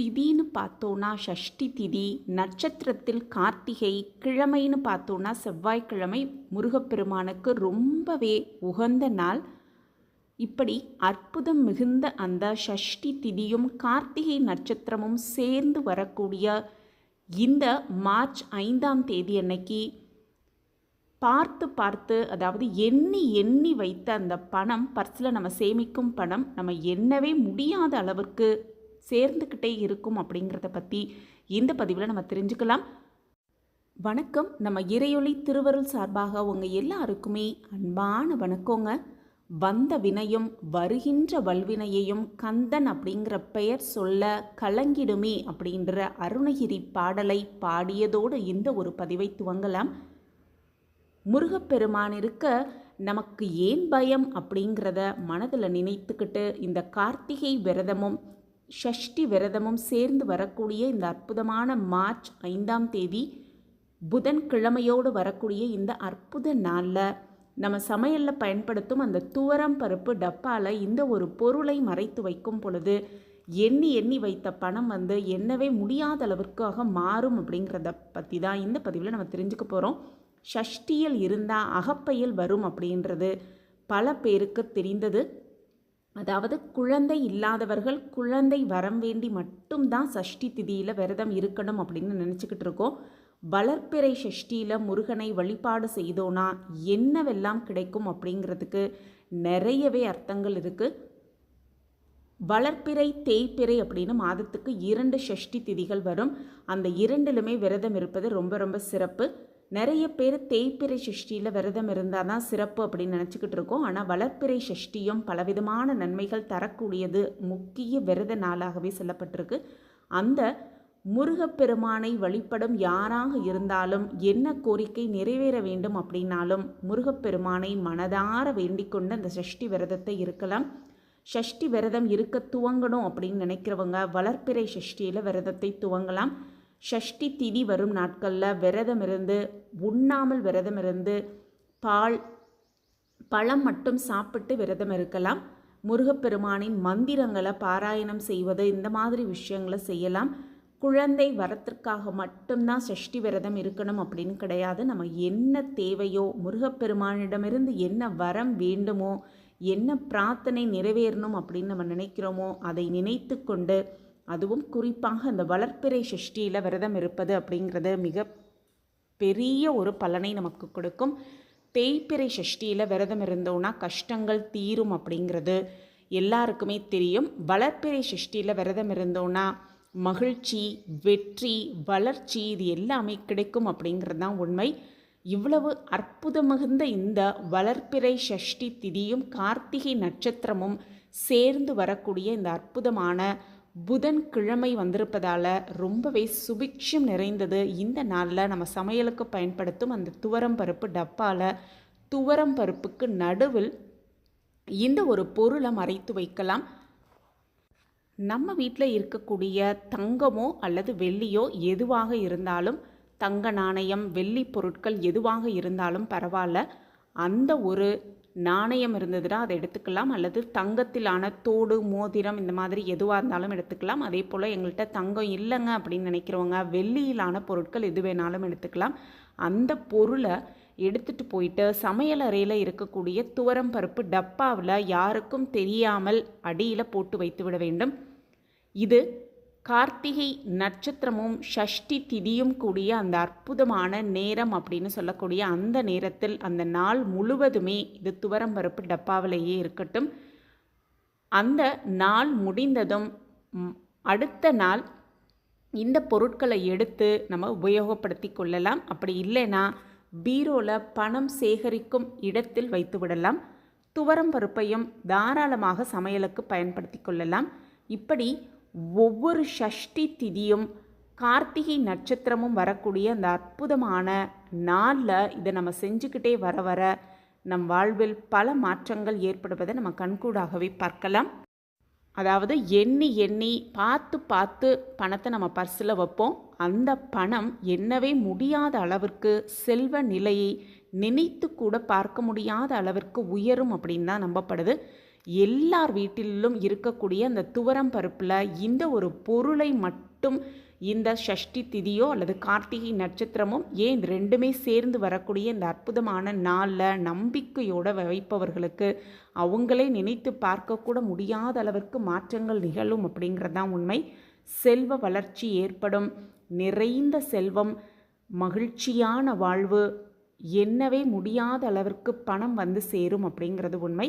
திதின்னு பார்த்தோன்னா ஷஷ்டி திதி நட்சத்திரத்தில் கார்த்திகை கிழமைன்னு பார்த்தோன்னா செவ்வாய்க்கிழமை முருகப்பெருமானுக்கு ரொம்பவே உகந்த நாள். இப்படி அற்புதம் மிகுந்த அந்த ஷஷ்டி திதியும் கார்த்திகை நட்சத்திரமும் சேர்ந்து வரக்கூடிய இந்த மார்ச் ஐந்தாம் தேதி அன்னைக்கு பார்த்து பார்த்து அதாவது எண்ணி எண்ணி வைத்த அந்த பணம் பர்ஸில் நம்ம சேமிக்கும் பணம் நம்ம எண்ணவே முடியாத அளவிற்கு சேர்ந்துக்கிட்டே இருக்கும் அப்படிங்கிறத பற்றி இந்த பதிவில் நம்ம தெரிஞ்சுக்கலாம். வணக்கம். நம்ம இறையொளி திருவருள் சார்பாக உங்கள் எல்லாருக்குமே அன்பான வணக்கங்க. வந்த வினையும் வருகின்ற வல்வினையையும் கந்தன் அப்படிங்கிற பெயர் சொல்ல கலங்கிடுமே அப்படின்ற அருணகிரி பாடலை பாடியதோடு இந்த ஒரு பதிவை துவங்கலாம். முருகப்பெருமான் இருக்க நமக்கு ஏன் பயம் அப்படிங்கிறத மனதில் நினைத்துக்கிட்டு இந்த கார்த்திகை விரதமும் ஷஷ்டி விரதமும் சேர்ந்து வரக்கூடிய இந்த அற்புதமான மார்ச் ஐந்தாம் தேதி புதன்கிழமையோடு வரக்கூடிய இந்த அற்புத நாளில் நம்ம சமையலில் பயன்படுத்தும் அந்த துவரம் பருப்பு டப்பாவில் இந்த ஒரு பொருளை மறைத்து வைக்கும் பொழுது எண்ணி எண்ணி வைத்த பணம் வந்து என்னவே முடியாத அளவிற்காக மாறும் அப்படிங்கிறத பற்றி தான் இந்த பதிவில் நம்ம தெரிஞ்சுக்க போகிறோம் ஷஷ்டியில் இருந்தால் அகப்பையில் வரும் அப்படின்றது பல பேருக்கு தெரிந்தது. அதாவது குழந்தை இல்லாதவர்கள் குழந்தை வரம் வேண்டி மட்டும்தான் சஷ்டி திதியில் விரதம் இருக்கணும் அப்படின்னு நினச்சிக்கிட்டு இருக்கோம். வளர்ப்பிறை சஷ்டியில் முருகனை வழிபாடு செய்தோன்னா என்னவெல்லாம் கிடைக்கும் அப்படிங்கிறதுக்கு நிறையவே அர்த்தங்கள் இருக்குது வளர்ப்பிறை தேய்ப்பிறை அப்படின்னு மாதத்துக்கு இரண்டு ஷஷ்டி திதிகள் வரும். அந்த இரண்டிலுமே விரதம் இருப்பது ரொம்ப ரொம்ப சிறப்பு. நிறைய பேர் தேய்ப்பிறை சஷ்டியில் விரதம் இருந்தால் தான் சிறப்பு அப்படின்னு நினச்சிக்கிட்டு இருக்கோம். ஆனால் வளர்ப்பிறை சஷ்டியும் பலவிதமான நன்மைகள் தரக்கூடியது முக்கிய விரத நாளாகவே சொல்லப்பட்டிருக்கு. அந்த முருகப்பெருமானை வழிபடும் யாராக இருந்தாலும் என்ன கோரிக்கை நிறைவேற வேண்டும் அப்படின்னாலும் முருகப்பெருமானை மனதார வேண்டிக்கொண்டு அந்த சஷ்டி விரதத்தை இருக்கலாம். ஷஷ்டி விரதம் இருக்க துவங்கணும் அப்படின்னு நினைக்கிறவங்க வளர்ப்பிறை சஷ்டியில் விரதத்தை துவங்கலாம். ஷஷ்டி திதி வரும் நாட்களில் விரதம் இருந்து உண்ணாமல் விரதம் இருந்து பால் பழம் மட்டும் சாப்பிட்டு விரதம் இருக்கலாம். முருகப்பெருமானின் மந்திரங்களை பாராயணம் செய்வது இந்த மாதிரி விஷயங்களை செய்யலாம். குழந்தை வரத்திற்காக மட்டும்தான் சஷ்டி விரதம் இருக்கணும் அப்படின்னு கிடையாது. நம்ம என்ன தேவையோ முருகப்பெருமானிடமிருந்து என்ன வரம் வேண்டுமோ என்ன பிரார்த்தனை நிறைவேறணும் அப்படின்னு நம்ம நினைக்கிறோமோ அதை நினைத்து கொண்டு அதுவும் குறிப்பாக அந்த வளர்ப்பிறை சஷ்டியில் விரதம் இருப்பது அப்படிங்கிறது மிக பெரிய ஒரு பலனை நமக்கு கொடுக்கும். தேய்ப்பிறை சஷ்டியில் விரதம் இருந்தோன்னா கஷ்டங்கள் தீரும் அப்படிங்கிறது எல்லாருக்குமே தெரியும். வளர்ப்பிறை சஷ்டியில் விரதம் இருந்தோன்னா மகிழ்ச்சி வெற்றி வளர்ச்சி இது எல்லாமே கிடைக்கும் அப்படிங்கிறது தான் உண்மை. இவ்வளவு அற்புதம் மிகுந்த இந்த வளர்ப்பிறை சஷ்டி திதியும் கார்த்திகை நட்சத்திரமும் சேர்ந்து வரக்கூடிய இந்த அற்புதமான புதன் கிழமை வந்திருப்பதால் ரொம்பவே சுபிக்ஷம் நிறைந்தது. இந்த நாளில் நம்ம சமையலுக்கு பயன்படுத்தும் அந்த துவரம் பருப்பு டப்பாவில் துவரம் பருப்புக்கு நடுவில் இந்த ஒரு பொருளை மறைத்து வைக்கலாம். நம்ம வீட்டில் இருக்கக்கூடிய தங்கமோ அல்லது வெள்ளியோ எதுவாக இருந்தாலும் தங்க நாணயம் வெள்ளி பொருட்கள் எதுவாக இருந்தாலும் பரவாயில்ல. அந்த ஒரு நாணயம் இருந்ததுன்னா அதை எடுத்துக்கலாம். அல்லது தங்கத்திலான தோடு மோதிரம் இந்த மாதிரி எதுவாக இருந்தாலும் எடுத்துக்கலாம். அதே போல் எங்கள்கிட்ட தங்கம் இல்லைங்க அப்படின்னு நினைக்கிறவங்க வெள்ளியிலான பொருட்கள் எது வேணாலும் எடுத்துக்கலாம். அந்த பொருளை எடுத்துகிட்டு போயிட்டு சமையல் அறையில் இருக்கக்கூடிய துவரம் பருப்பு டப்பாவில் யாருக்கும் தெரியாமல் அடியில் போட்டு வைத்து விட வேண்டும். இது கார்த்திகை நட்சத்திரமும் ஷஷ்டி திதியும் கூடிய அந்த அற்புதமான நேரம் அப்படின்னு சொல்லக்கூடிய அந்த நேரத்தில் அந்த நாள் முழுவதுமே இது துவரம் பருப்பு டப்பாவிலேயே இருக்கட்டும். அந்த நாள் முடிந்ததும் அடுத்த நாள் இந்த பொருட்களை எடுத்து நம்ம உபயோகப்படுத்தி கொள்ளலாம். அப்படி இல்லைன்னா பீரோவில் பணம் சேகரிக்கும் இடத்தில் வைத்து விடலாம். துவரம் பருப்பையும் தாராளமாக சமையலுக்கு பயன்படுத்தி கொள்ளலாம். இப்படி ஒவ்வொரு ஷஷ்டி திதியும் கார்த்திகை நட்சத்திரமும் வரக்கூடிய அந்த அற்புதமான நாளில் இதை நம்ம செஞ்சுக்கிட்டே வர வர நம் வாழ்வில் பல மாற்றங்கள் ஏற்படுவதை நம்ம கண்கூடாகவே பார்க்கலாம். அதாவது எண்ணி எண்ணி பார்த்து பார்த்து பணத்தை நம்ம பர்ஸில் வைப்போம். அந்த பணம் என்னவே முடியாத அளவிற்கு செல்வ நிலையை நினைத்து கூட பார்க்க முடியாத அளவிற்கு உயரும் அப்படின்னு தான் நம்பப்படுது. எல்லார் வீட்டிலும் இருக்கக்கூடிய அந்த துவரம் பருப்பில் இந்த ஒரு பொருளை மட்டும் இந்த ஷஷ்டி திதியோ அல்லது கார்த்திகை நட்சத்திரமும் ஏன் ரெண்டுமே சேர்ந்து வரக்கூடிய இந்த அற்புதமான நாளில் நம்பிக்கையோடு வைப்பவர்களுக்கு அவங்களே நினைத்து பார்க்கக்கூட முடியாத அளவிற்கு மாற்றங்கள் நிகழும் அப்படிங்கிறது தான் உண்மை. செல்வ வளர்ச்சி ஏற்படும். நிறைந்த செல்வம் மகிழ்ச்சியான வாழ்வு என்னவே முடியாத அளவிற்கு பணம் வந்து சேரும் அப்படிங்கிறது உண்மை.